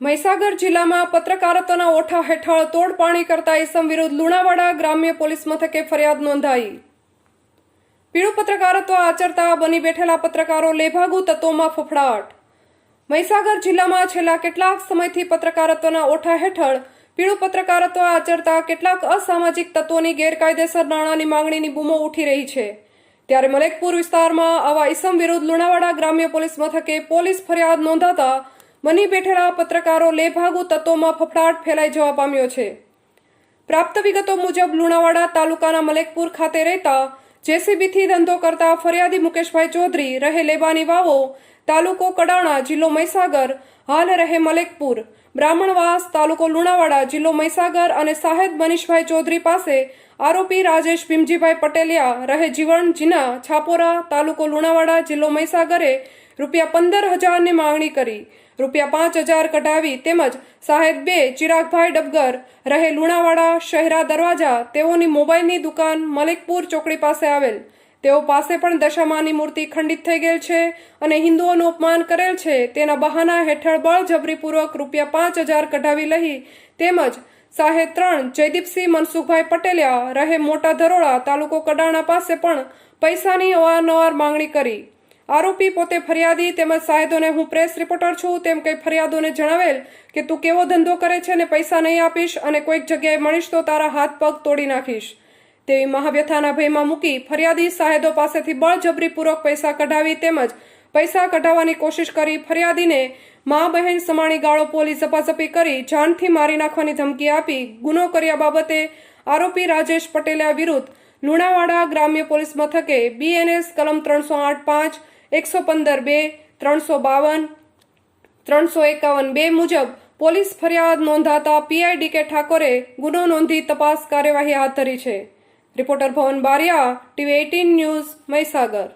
મહીસાગર જિલ્લામાં પત્રકારત્વના ઓઠા હેઠળ તોડપાણી કરતા ઇસમ વિરુદ્ધ લુણાવાડા ગ્રામ્ય પોલીસ મથકે ફરિયાદ નોંધાઈ. પીળું પત્રકારત્વ આચરતા બની બેઠેલા પત્રકારો લેભાગુ તત્વોમાં ફફડાટ. મહીસાગર જિલ્લામાં છેલ્લા કેટલાક સમયથી પત્રકારત્વના ઓઠા હેઠળ પીળું પત્રકારત્વ આચરતા કેટલાક અસામાજિક તત્વોની ગેરકાયદેસર નાણાંની માંગણીની બૂમો ઉઠી રહી છે. ત્યારે મલેકપુર વિસ્તારમાં આવા ઇસમ વિરુદ્ધ લુણાવાડા ગ્રામ્ય પોલીસ મથકે પોલીસ ફરિયાદ નોંધાતા બની બેઠેલા પત્રકારો લેભાગુ તત્વોમાં ફફડાટ ફેલાઈ જવા પામ્યો છે. પ્રાપ્ત વિગતો મુજબ લુણાવાડા તાલુકાના મલેકપુર ખાતે રહેતા જેસીબીથી ધંધો કરતા ફરિયાદી મુકેશભાઈ ચૌધરી રહે લેબાની વાવો તાલુકો કડાણા જિલ્લો મહીસાગર, હાલ રહે મલેકપુર. બ્રાહ્મણવાસ તાલુકો લુણાવાડા જિલ્લો મહીસાગર અને સાહેદ મનીષભાઈ ચૌધરી પાસે આરોપી રાજેશ ભીમજીભાઈ પટેલિયા રહે જીવણ જીના છાપોરા તાલુકો લુણાવાડા જિલ્લો મહીસાગરે રૂપિયા પંદર હજારની માંગણી કરી. રૂપિયા પાંચ હજાર કઢાવી તેમજ સાહેબ બે, ચિરાગભાઈ ડબગર, રહે લુણાવાડા શહેરા દરવાજા, તેઓની મોબાઈલની દુકાન મલિકપુર ચોકડી પાસે આવેલ. તેઓ પાસે પણ દશામાની મૂર્તિ ખંડિત થઈ ગયેલ છે અને હિન્દુઓનું અપમાન કરેલ છે. તેના બહાના હેઠળ બળજબરીપૂર્વક રૂપિયા પાંચ હજાર કઢાવી લઈ તેમજ સાહેબ ત્રણ, જયદીપસિંહ મનસુખભાઈ પટેલિયા, રહે મોટા ધરોડા તાલુકો કડાણા પાસે પણ પૈસાની અવારનવાર માંગણી કરી. આરોપી પોતે ફરિયાદી તેમજ સાહેદોને હું પ્રેસ રિપોર્ટર છું, તેમ કઈ ફરિયાદોને જણાવેલ કે તું કેવો ધંધો કરે છે ને પૈસા નહીં આપીશ અને કોઈક જગ્યાએ મળીશ તો તારા હાથ પગ તોડી નાખીશ. તેવી મહાવ્યથાના ભયમાં મૂકી ફરિયાદી સાહેદો પાસેથી બળજબરીપૂર્વક પૈસા કઢાવી તેમજ પૈસા કઢાવવાની કોશિશ કરી ફરિયાદીને મા બહેન સમાણી ગાળો પોલીસ ઝપાઝપી કરી જાનથી મારી નાખવાની ધમકી આપી. ગુનો કર્યા બાબતે આરોપી રાજેશ પટેલિયા વિરુદ્ધ લુણાવાડા ગ્રામ્ય પોલીસ મથકે બીએનએસ કલમ ત્રણસો આઠ પાંચ એકસો પંદર બે, ત્રણસો બાવન, ત્રણસો એકાવન બે મુજબ પોલીસ ફરિયાદ નોંધાતા પીઆઈ ડીકે ઠાકોરે ગુનો નોંધી તપાસ કાર્યવાહી હાથ ધરી છે. Reporter Bhavan Baria, TV eighteen news Mahisagar.